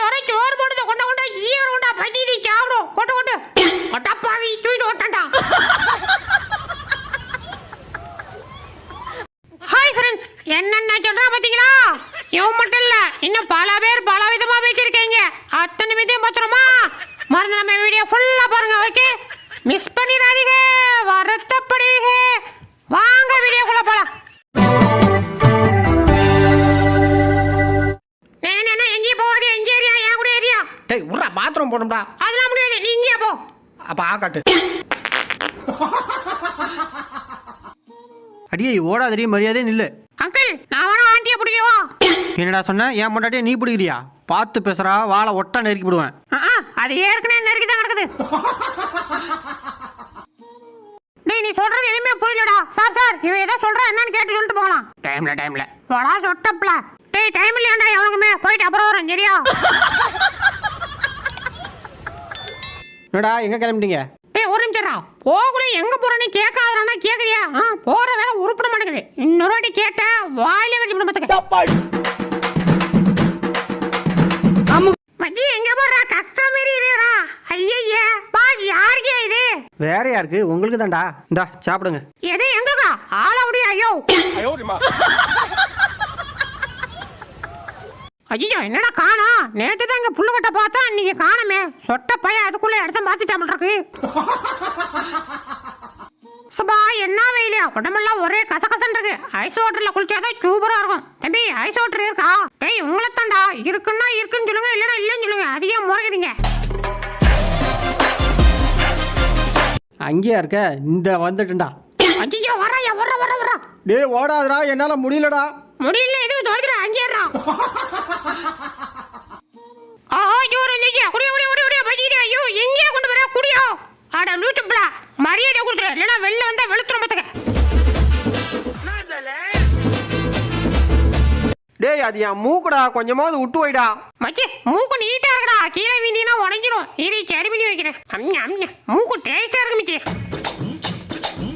துறை சோறு போடுது கொண்ட கொண்ட ஈரோண்டா பஜ்ஜி சாப்பிடும். கொண்டு கொண்டு அட்டப்பாவி தூக்கிட்டு ஓட்டான்டா ஹாய் ஃப்ரெண்ட்ஸ் என்னென்ன சொல்றா பார்த்தீங்களா இவன் மட்டும் இல்லை இன்னும் பல பேர் பல விதமா பேசியிருக்கீங்க. அத்தனை விதையும் பத்திரமா மறந்து நம்ம வீடியோ ஃபுல்லா பாருங்க ஓகே மிஸ் பண்ணிடாதீங்க. டேய் உர்றா பாத்ரூம் போகணும்டா. அதெல்லாம் முடியாது. நீ இங்கேயா போ. அப்ப ஆக்காட்டு அடியே ஓடாதடி மரியாதை நில்லு. அங்கிள் நான் வேணா ஆண்டியை பிடிக்கவா? என்னடா சொன்ன? ஏன் முன்னாடியே நீ பிடிக்கிறியா? பார்த்து பேசுறா வாழை ஒட்டா நெருக்கி விடுவேன். அது ஏற்கனவே நெருக்கி தான் கிடக்குது. டேய் நீ சொல்றது எதுவுமே புரியலடா. சார் சார் இவன் ஏதோ சொல்றா என்னன்னு கேட்டு சொல்லிட்டு போகலாம். டைம்ல டைம்ல போடா சொட்டப்ல டேய் டைம் இல்லையாண்டா எவனுக்குமே. போயிட்டு அப்புறம் வரேன் சரியா? என்னடா எங்க கிளம்பிட்டீங்க? டேய் ஒரு நிமிஷம்டா போகல எங்க போறேன்னு கேட்காதனா கேக்குறியா? ஆ போற வேலை உருப்பிட மாட்டேங்குது. இன்னொரு வாட்டி கேட்ட வாயில வச்சு விட பார்த்துக்க. மச்சி எங்க போறா? கக்க மாரி இருக்கா ஐயய்ய பா யாருக்கே இது? வேற யாருக்கு? உங்களுக்கு தான்டா. இந்தா சாப்பிடுங்க. எது எங்கக்கா? ஆள அப்படியே ஐயோ. ஐயோ என்னடா காணோம்? நேத்து தான் இங்க புல்லுக்கட்ட பார்த்தா நீங்க காணுமே. சொட்ட பையன் அதுக்குள்ள இடத்த மாத்திட்டாமல் இருக்கு. சபா என்ன வெயிலா? உடம்பெல்லாம் ஒரே கசகசன்னு இருக்கு. ஐஸ் வாட்டர்ல குளிச்சாதான் சூப்பரா இருக்கும். தம்பி ஐஸ் வாட்டர் இருக்கா? டேய் உங்களை தான்டா இருக்குன்னா இருக்குன்னு சொல்லுங்க இல்லைன்னா இல்லைன்னு சொல்லுங்க. அதிக முறைக்கிறீங்க. அங்கேயா இருக்க? இந்த வந்துட்டுண்டா ஐயோ வராயா வர வர வர டேய் ஓடாதடா. என்னால முடியலடா. முடியல எதுவும் தொலைக்கிறேன் அங்கேறான் ஆஹா ஜோர் இல்லையா குடியா குடியா குடியா குடியா பஜ்ஜி ஐயோ எங்கேயா கொண்டு வர குடியா. அட லூச்சுப்ல மரியாதை கொடுத்துரு. இல்லைன்னா வெளில வந்தா வெளுத்துரும் பார்த்துக்க டேய் அது என் மூக்குடா. கொஞ்சமாவது விட்டு வைடா. மச்சி மூக்கு நீட்டா இருக்குடா. கீழே வீண்டினா உடஞ்சிரும். இரு சரி பண்ணி வைக்கிறேன். அம்யா அம்யா மூக்கு டேஸ்டா இருக்கு மிச்சி.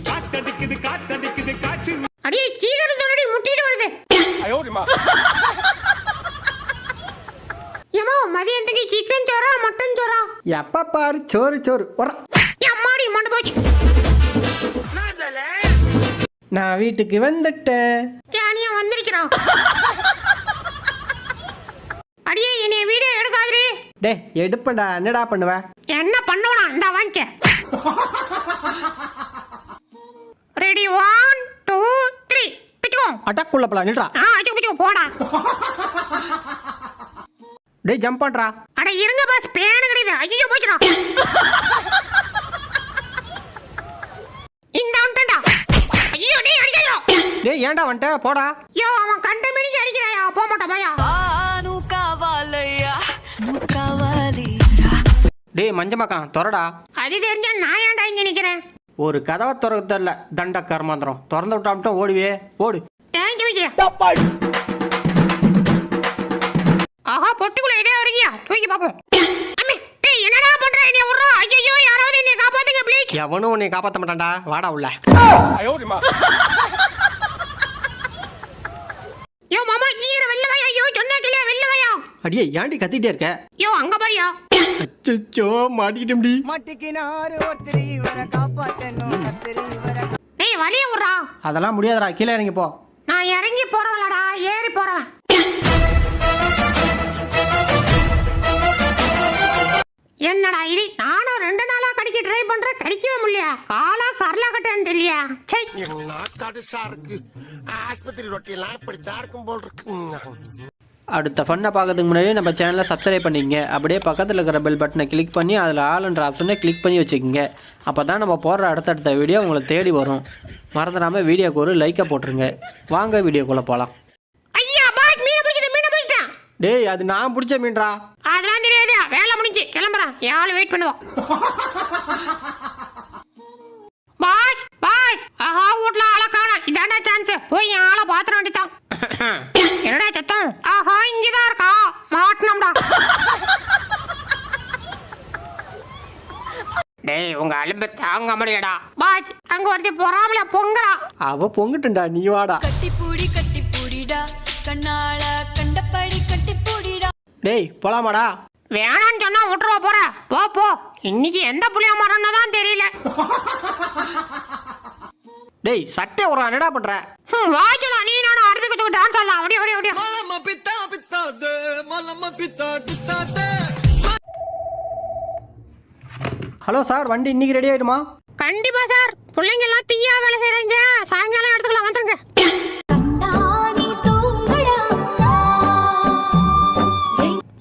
காத்தடிக்குது காத்தடிக்குது ஏமா மதியத்துக்கு சிக்கன் சோறா மட்டன் சோறா? எப்ப பாரு சோறு சோறு. வர அம்மாடி மண்டு போச்சு. நான் வீட்டுக்கு வந்துட்டேன். ஜானியா வந்துருச்சுடா. அடியே என்னைய வீடியோ எடுக்காதே டேய் எடுப்பேன்டா என்னடா பண்ணுவ? என்ன பண்ணுவனா? இந்த வாங்கிக்க. ரெடி ஒன் டூ த்ரீ பிச்சுக்கோ. அட்டாக்குள்ள போலாம் நில்றா. போடா. டேய் ஜம்ப் பண்றா. அட இருங்க பாஸ் பேன் கிடையாது. ஐயோ போச்சுடா இந்த வந்துடா ஐயோ டேய் அடிக்கலோ டேய் ஏன்டா வந்துட்ட? போடா. யோ அவன் கண்ட மினிக்கு அடிக்கறாயா? போக மாட்டா பையா. ஆனு காவாலையா முக்காவாலியா? டேய் மஞ்சமாக்கான் தொறடா. அது தெரிஞ்சா நான் ஏன்டா இங்க நிக்கிறேன்? ஒரு கதவை திறக்க தெரியல தண்ட கர்மாந்திரம் திறந்து விட்டாமட்டும் ஓடுவே. ஓடு. தேங்க்யூ விஜய் எவனும் உன்னை காப்பாத்த மாட்டான்டா. வாடா உள்ள. யோ மாமா சீக்கிரம் வெளில வாயா? ஐயோ சொன்னா வெளில வாயா? அடியே ஏன்டி கத்திட்டே இருக்க? யோ அங்க பாரியா. அச்சோ மாட்டிக்கிட்டோம்டி மட்டிக்கினாரு ஒருத்தர் இவரை காப்பாத்தணும் கத்திரி இவரை டேய் வழிய விட்றா. அதெல்லாம் முடியாதுடா. கீழே இறங்கி போ. நான் இறங்கி போறவளடா ஏறி போறவன். சை என்ன கடுசா இருக்கு ஆஸ்பத்திரி ரொட்டியெல்லாம் இப்படித்தான் இருக்கும் போல் இருக்கு அடுத்த ஃபன்னை பார்க்கறதுக்கு முன்னாடி நம்ம சேனலை சப்ஸ்கிரைப் பண்ணிக்கங்க. அப்படியே பக்கத்தில் இருக்கிற பெல் பட்டனை கிளிக் பண்ணி அதில் ஆளுன்ற ஆப்ஷனை கிளிக் பண்ணி வச்சுக்கோங்க. அப்போ தான் நம்ம போடுற அடுத்தடுத்த வீடியோ உங்களை தேடி வரும். மறந்துடாமல் வீடியோக்கு ஒரு லைக்கை போட்டுருங்க. வாங்க வீடியோக்குள்ளே போகலாம் டேய் அது நான் பிடிச்ச மீன்டா. அதெல்லாம் தெரியாது. வேலை முடிஞ்சு கிளம்புறேன். யாரும் வெயிட் பண்ணுவோம். பாஸ் பாஸ் ஆஹா வீட்ல ஆளை காணோம் இதாண்டா சான்ஸ் போய் ஆளை பாத்திர வேண்டித்தான் என்னடா சத்தம்? ஆஹா இங்கதான் இருக்கா? மாட்டினோம்டா டேய் உங்க அலும்பு தாங்க முடியலடா. பாஸ் அங்க ஒருத்தி பொறாமல பொங்குறா. அவ பொங்குட்டுண்டா நீ வாடா. கட்டி பூடி கட்டி பூடிடா கண்ணால கண்டபடி கட்டி பூடிடா டேய் போலாமாடா? வேணான்னு சொன்னா விட்டுருவா போற. போ போ. இன்னைக்கு எந்த புளியா மரம்னு தான் தெரியல. டேய் சட்டை ஒரு என்னடா பண்ற. வாய்க்கலாம் நீ நானும் அரபிக்கு டான்ஸ் ஆடலாம். அப்படியே அப்படியே அப்படியே ஹலோ சார் வண்டி இன்னைக்கு ரெடி ஆயிடுமா? கண்டிப்பா சார். பிள்ளைங்க எல்லாம் தீயா வேலை செய்றீங்க. சாயங்காலம் எடுத்துக்கலாம் வந்துருங்க.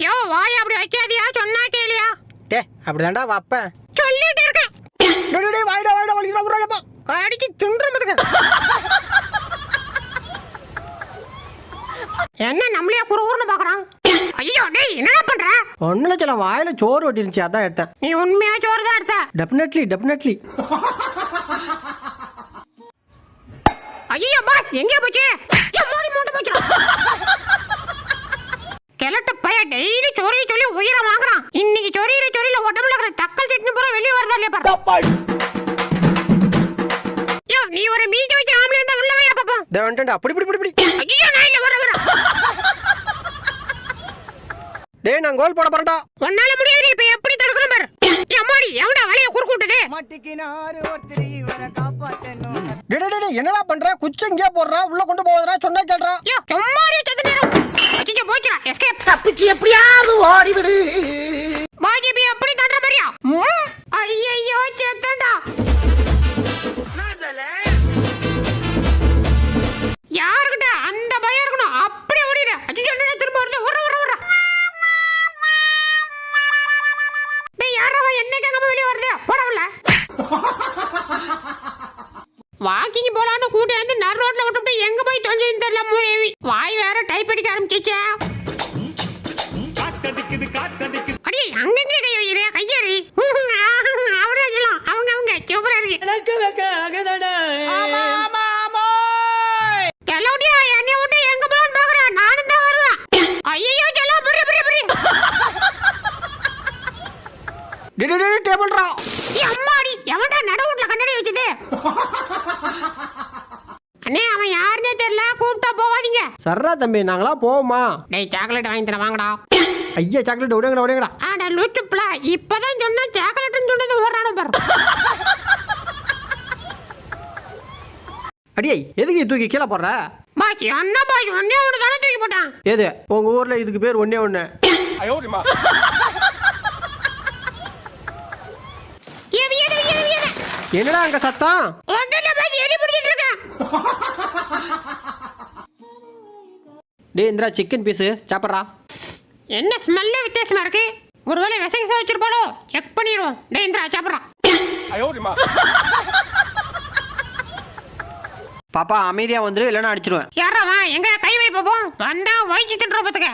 யோ வாய் அப்படி வைக்காதியா? சொன்னா கேளியா? டே அப்படிதான்டா வைப்பேன். சொல்லிட்டு இருக்கேன். டேய், டேய், வாய்டா வாய்டா வலிக்கிறா குறாடப்பா கடிச்சு என்ன நம்மளையா குறு ஊர்னு பாக்குறான்? ஐயோ டேய் என்னடா பண்ற? லட்சம் நான் வாயில சோறு ஒட்டிருந்துச்சு அதான் எடுத்தேன். நீ உண்மையா சோறு தான் எடுத்த? டெஃபினெட்லி டெஃபினெட்லி ஐயோ பாஸ் எங்க போச்சு. மூடி மூட்டு போச்சு. கிழட்டு பைய டெய்லி சொறி சொல்லி உயிரை வாங்குறான். இன்னைக்கு சொரியிற சொரியில உடம்புல இருக்கிற தக்கல் சட்னி பூரா வெளியே வருதா இல்லையா பாரு. நீ ஒரு மீஜ வச்சு ஆம்பளை இருந்தா உள்ள வையா பாப்போம். இதை வந்துட்டு அப்படி இப்படி. டேய் நான் கோல் போட போறேன்டா. உன்னால முடியாது இப்ப எப்படி தடுக்கணும் பாரு. எம்மாடி எவடா வலைய குறுக்கு விட்டது? மாட்டிக்கினாரு ஒருத்தர் இவரை காப்பாத்தணும். டேய் டேய், என்னடா பண்ற? குச்சி இங்கே போடுறா? உள்ள கொண்டு போகுதுடா? சொன்னா கேள்றா யோ சும்மாரி செத்து நேரம். அச்சிச்சோ போச்சுடா. எஸ்கேப் தப்பிச்சு எப்படியாவது ஓடிவிடு. பாஜிபி டேய் டேபிள்ரா அம்மாடி எவன்டா நடு வீட்டுல கண்ணாடி வச்சது அண்ணே அவன் யாருன்னே தெரியல. கூப்பிட்டா போவாதீங்க சர்ரா தம்பி நாங்களா போவோமா? டேய் சாக்லேட் வாங்கி தர வாங்கடா. ஐயா சாக்லேட் விடுங்கடா விடுங்கடா ஆடா லூச்சுப்ல இப்பதான் சொன்னா சாக்லேட்னு சொன்னது ஓடுறானு பாரு. அடியே எதுக்கு நீ தூக்கி கீழே போடுற? பாஸ் என்ன பாஸ் ஒன்னே ஒன்று தானே தூக்கி போட்டான். ஏது உங்க ஊர்ல இதுக்கு பேர் ஒண்ணே ஒண்ணு ஏது ஏது ஏது ஏது என்னடா அங்க சத்தம்? டேய் இந்திரா சிக்கன் பீஸு சாப்பிட்றா. என்ன ஸ்மெல்லே வித்தியாசமா இருக்கு? ஒருவேளை விசகிசா வச்சிருப்பாளோ செக் பண்ணிடுவோம் டேய் இந்திரா சாப்பிட்றான் பாப்பா அமைதியா வந்துரு இல்லைன்னா அடிச்சிருவேன். யாரா எங்க? கை வை பாப்போம். வந்தா வயிற்று திட்டுற பார்த்துக்க